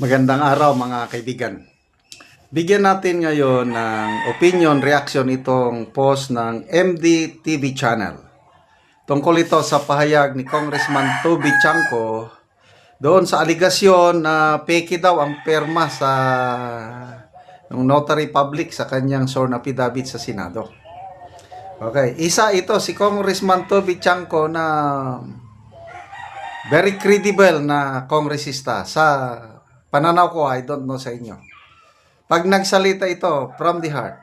Magandang araw mga kaibigan. Bigyan natin ngayon ng opinion reaction itong post ng MD TV channel. Tungkol ito sa pahayag ni Congressman Toby Chanco doon sa aligasyon na peke daw ang perma sa ng notary public sa kanyang sworn affidavit sa Senado. Okay, isa ito si Congressman Toby Chanco na very credible na kongresista sa pananaw ko, I don't know sa inyo. Pag nagsalita ito from the heart,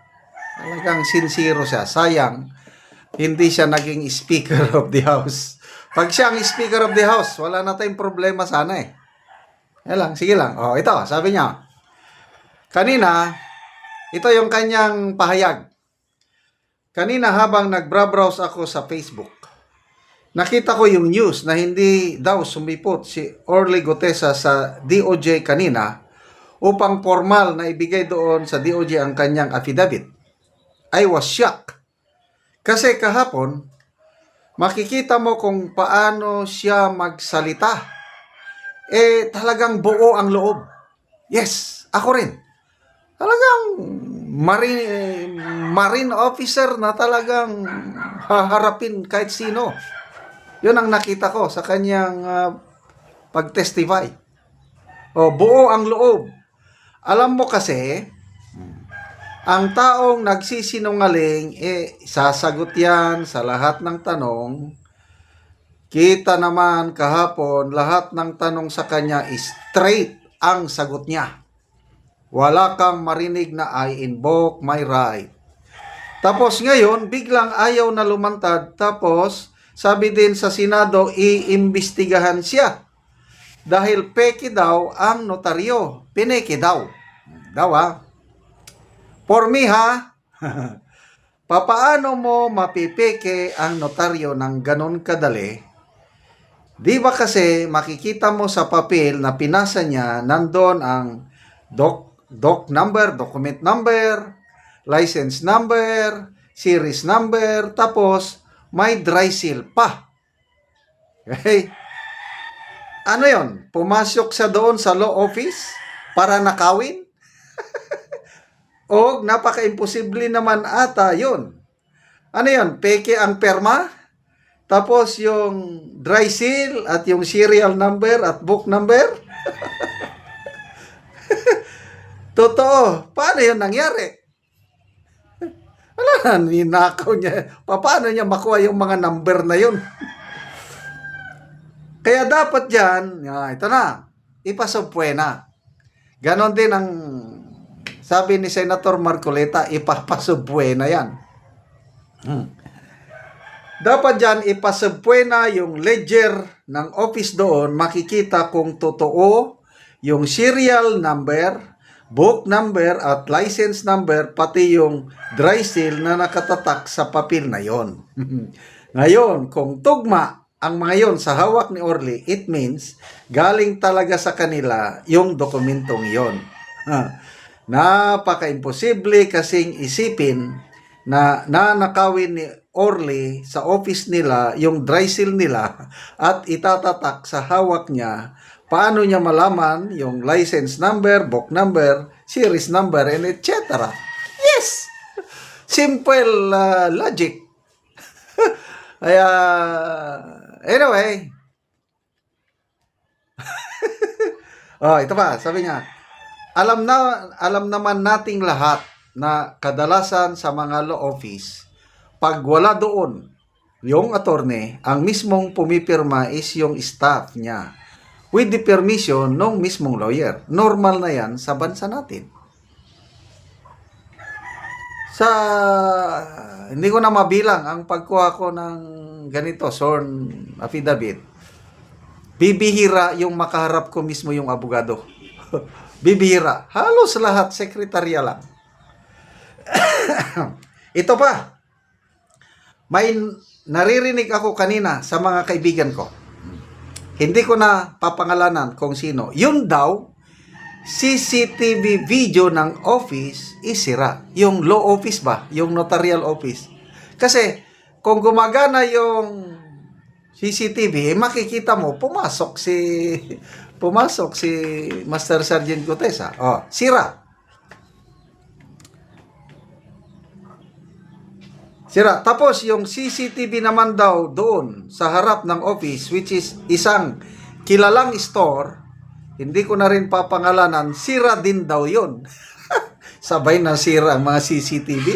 talagang sincere siya. Sayang, hindi siya naging speaker of the house. Pag siya ang speaker of the house, wala na tayong problema sana eh. Yan lang, sige lang. Oh, ito, sabi niya. Kanina, ito yung kanyang pahayag. Kanina habang nagbrowse ako sa Facebook, nakita ko yung news na hindi daw sumipot si Orly Gutesa sa DOJ kanina upang formal na ibigay doon sa DOJ ang kanyang affidavit. I was shocked. Kasi kahapon, makikita mo kung paano siya magsalita. Eh, talagang buo ang loob. Yes, ako rin. Talagang marine, marine officer na talagang haharapin kahit sino. Yun ang nakita ko sa kanyang ah, pag-testify. O, buo ang loob. Alam mo kasi, ang taong nagsisinungaling, eh, sasagot yan sa lahat ng tanong. Kita naman kahapon, lahat ng tanong sa kanya is straight ang sagot niya. Wala kang marinig na I invoke my right. Tapos ngayon, biglang ayaw na lumantad. Tapos, sabi din sa Senado, iimbestigahan siya. Dahil peke daw ang notaryo. Pineke daw. Daw ah. For me ha, papaano mo mapipeke ang notaryo ng ganon kadali? Di ba kasi makikita mo sa papel na pinasa niya, nandun ang doc, doc number, document number, license number, series number, tapos may dry seal pa. Okay? Ano yon? Pumasok sa doon sa law office para nakawin? o napaka-imposible naman ata yon. Ano yon? Peke ang perma? Tapos yung dry seal at yung serial number at book number? Totoo. Paano yun nangyari? Wala na, ninakaw niya. Pa- Paano niya makuha yung mga number na yun? Kaya dapat dyan, ah, ito na, ipasubpuena. Ganon din ang sabi ni Senator Marcoleta, ipapasubpuena yan. Hmm. Dapat dyan, ipasubpuena yung ledger ng office doon, makikita kung totoo yung serial number, book number at license number, pati yung dry seal na nakatatak sa papel na yon. Ngayon, kung tugma ang mga yon sa hawak ni Orly, it means galing talaga sa kanila yung dokumentong yon. Napaka-imposible kasing isipin na nanakawin ni Orly sa office nila yung dry seal nila at itatatak sa hawak niya paano niya malaman yung license number, book number, series number, and etc. Yes! Simple uh, logic. Kaya, anyway. oh, ito pa, sabi niya, alam na alam naman nating lahat na kadalasan sa mga law office, pag wala doon yung attorney, ang mismong pumipirma is yung staff niya with the permission ng mismong lawyer. Normal na yan sa bansa natin. Sa hindi ko na mabilang ang pagkuha ko ng ganito, sworn affidavit. Bibihira yung makaharap ko mismo yung abogado. Bibihira. Halos lahat, sekretarya lang. Ito pa. May naririnig ako kanina sa mga kaibigan ko. Hindi ko na papangalanan kung sino. Yun daw, CCTV video ng office is sira. Yung law office ba? Yung notarial office. Kasi, kung gumagana yung CCTV, eh, makikita mo, pumasok si pumasok si Master Sergeant Gutesa. Oh, sira. Sira. Tapos yung CCTV naman daw doon sa harap ng office which is isang kilalang store, hindi ko na rin papangalanan, sira din daw yun. Sabay na sira ang mga CCTV.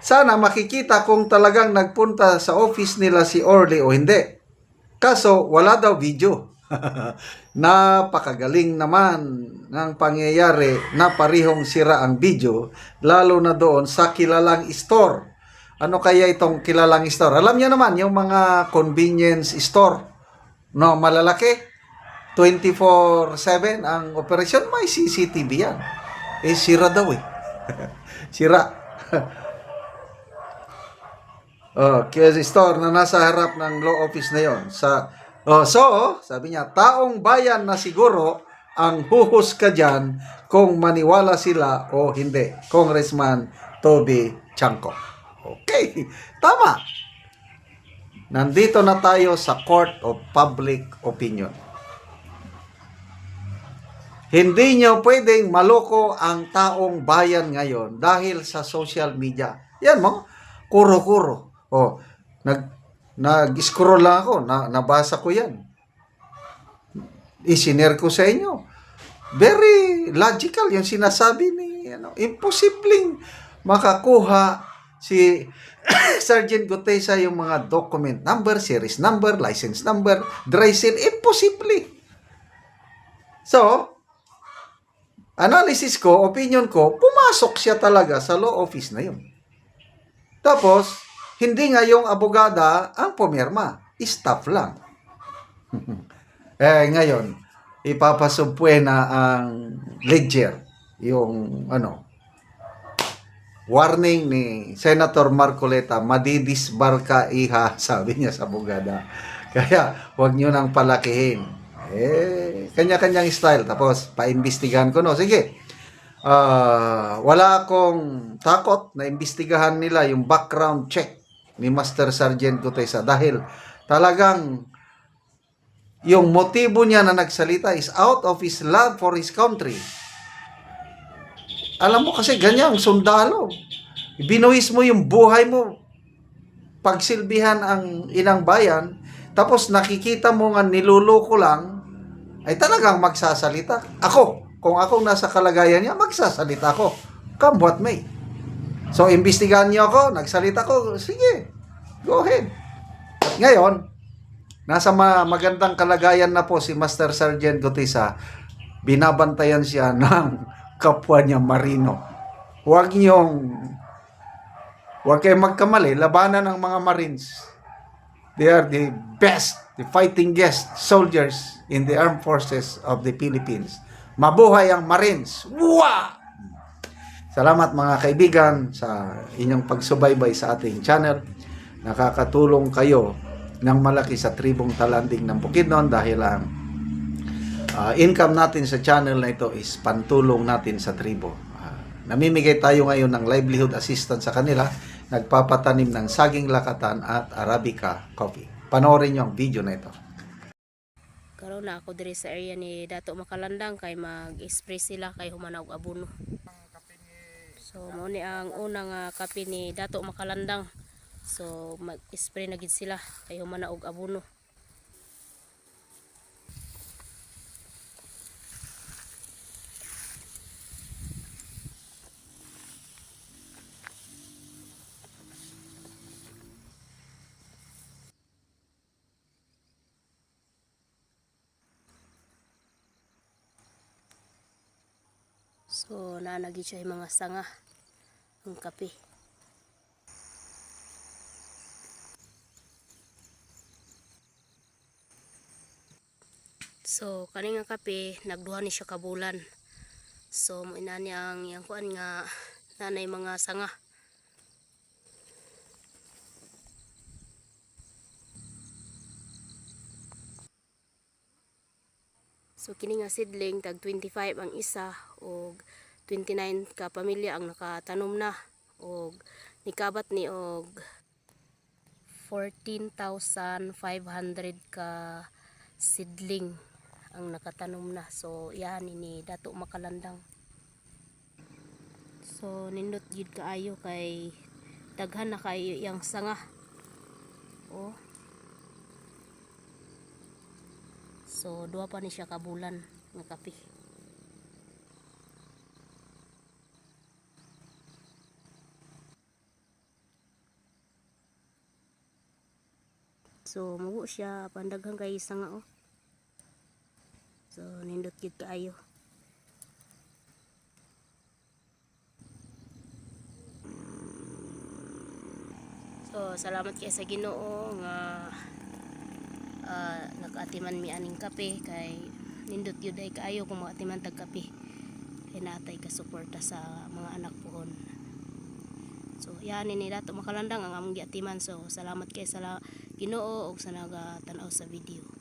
Sana makikita kung talagang nagpunta sa office nila si Orly o hindi. Kaso wala daw video. Napakagaling naman ng pangyayari na parihong sira ang video, lalo na doon sa kilalang store. Ano kaya itong kilalang store? Alam niyo naman, yung mga convenience store, no, malalaki, 24-7 ang operasyon, may CCTV yan. Eh, sira daw eh. sira. Oh, kaya store na nasa harap ng law office na yon. Sa oh, so, sabi niya, taong bayan na siguro ang huhusga dyan kung maniwala sila o hindi. Congressman Toby Chanco. Okay, tama. Nandito na tayo sa Court of Public Opinion. Hindi nyo pwedeng maloko ang taong bayan ngayon dahil sa social media. Yan mo, kuro-kuro. Oh, nag nag-scroll lang ako, na, nabasa ko 'yan. Isinare ko sa inyo. Very logical yung sinasabi ni ano, imposibleng makakuha si Sergeant Gutesa yung mga document number, series number, license number, dry seal, imposible. So, analysis ko, opinion ko, pumasok siya talaga sa law office na yun. Tapos, hindi nga yung abogada ang pumirma. Staff lang. eh, ngayon, ipapasubwe na ang ledger. Yung, ano, warning ni Senator Marcoleta, madidisbarka iha, sabi niya sa abogada. Kaya, huwag nyo nang palakihin. Eh, kanya-kanyang style. Tapos, paimbestigahan ko, no? Sige. Ah, wala akong takot na imbestigahan nila yung background check ni Master Sergeant Gutesa dahil talagang yung motibo niya na nagsalita is out of his love for his country. Alam mo kasi ganyan, sundalo. Binuhis mo yung buhay mo. Pagsilbihan ang ilang bayan, tapos nakikita mo nga niluloko lang, ay talagang magsasalita. Ako, kung ako nasa kalagayan niya, magsasalita ako. Come what may. So, imbestigahan niyo ako, nagsalita ko, sige, go ahead. Ngayon, nasa ma- magandang kalagayan na po si Master Sergeant Gutisa, binabantayan siya ng kapwa niya Marino. Huwag niyong, huwag kayong magkamali, labanan ng mga Marines. They are the best, the fighting guest soldiers in the armed forces of the Philippines. Mabuhay ang Marines! Wah! Salamat mga kaibigan sa inyong pagsubaybay sa ating channel. Nakakatulong kayo ng malaki sa tribong talanding ng Bukidnon dahil ang ah, income natin sa channel na ito is pantulong natin sa tribo. Ah, namimigay tayo ngayon ng livelihood assistance sa kanila, nagpapatanim ng saging lakatan at arabica coffee. Panoorin niyo ang video na ito. karon na ako diri sa area ni Dato Makalandang kay mag-spray sila kay humana og abono. So mo ni ang unang uh, kape ni Dato Makalandang. So mag-spray na gid sila kay humana og abono. So naanagi siya yung mga sanga ang kape. So kani nga kape nagduha ni siya kabulan. So ina niya ang yang kuan nga nanay mga sanga. So kini nga seedling tag 25 ang isa og 29 ka pamilya ang nakatanom na og nikabat ni og 14,500 ka seedling ang nakatanom na. So yan ini dato makalandang. So nindot gid kaayo kay daghan na kayo yang sanga. Oh. So duha pa ni siya ka bulan nga kape. So mugo siya pandaghan kay sanga oh. So nindot gid kaayo. So salamat kay sa Ginoo nga ah, nag-atiman mi aning kape kay nindot yun ay kaayo kung makatiman tag kape kay natay ka suporta sa mga anak pohon. So yan ni dato makalandang ang among giatiman. So salamat kay sa Ginoo ug sa naga tan-aw sa video.